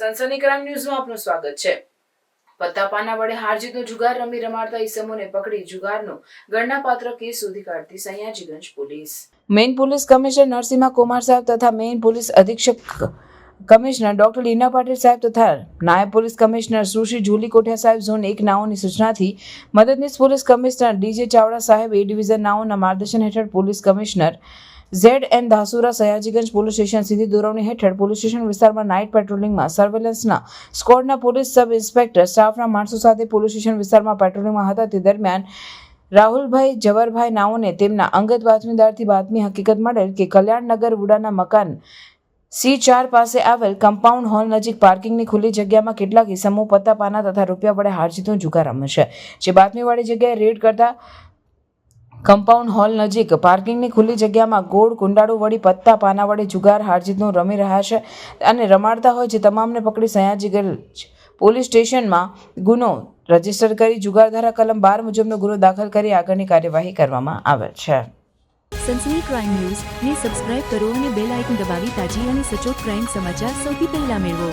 સનસની crime ન્યૂઝમાં આપનું સ્વાગત છે. પત્તાપાના વડે હારજીતનો જુગાર રમી રમાડતા ઈસમોને પકડી જુગારનો ગણનાપાત્ર કેસ શોધી કાઢતી Sayajiganj police. Main police commissioner Narasimha Kumar સાહેબ તથા મેઇન પોલીસ અધિક્ષક કમિશનર ડોક્ટર લીના પાટીલ સાહેબ તથા નાયબ પોલીસ કમિશનર સુશ્રી જુલી કોઠિયા સાહેબ ઝોન એક નાઓની સૂચનાથી મદદનીશ પોલીસ કમિશનર ડીજે ચાવડા સાહેબ એ ડિવિઝન નાઓના માર્ગદર્શન હેઠળ police commissioner Z N Dhasura Sayajiganj police station સીધી દોરવણી હેઠળ પોલીસ સ્ટેશન વિસ્તારમાં નાઇટ પેટ્રોલિંગમાં સર્વેલન્સના સ્કોડના પોલીસ સબ ઇન્સ્પેક્ટર સ્ટાફના માણસો સાથે પોલીસ સ્ટેશન વિસ્તારમાં પેટ્રોલિંગમાં હતા. તે દરમિયાન રાહુલભાઈ જવરભાઈ નાઓને તેમના અંગત બાતમીદારથી બાતમી હકીકત મળેલ કે કલ્યાણનગર વુડાના મકાન સી ચાર પાસે આવેલ કમ્પાઉન્ડ હોલ નજીક પાર્કિંગની ખુલ્લી જગ્યામાં કેટલાક ઇસમો પત્તા, પાના તથા રૂપિયા વડે હારજીતનો જુગાર રમે છે. જે બાતમીવાળી જગ્યાએ રેડ કરતા કમ્પાઉન્ડ હોલ નજીક પાર્કિંગની ખુલ્લી જગ્યામાં ગોળ કુંડાળું વળી પત્તા, પાના વડે જુગાર, હારજીતનો રમી રહ્યા છે અને રમાડતા હોય છે. તમામને પકડી સયાજીગંજ પોલીસ સ્ટેશનમાં ગુનો રજિસ્ટર કરી જુગારધારા કલમ બાર મુજબનો ગુનો દાખલ કરી આગળની કાર્યવાહી કરવામાં આવેલ છે. Sansani crime news. ને સબસ્ક્રાઇબ કરો અને બેલ આઇકન દબાવી તાજી અને સચોટ ક્રાઇમ સમાચાર સૌથી પહેલા મેળવો.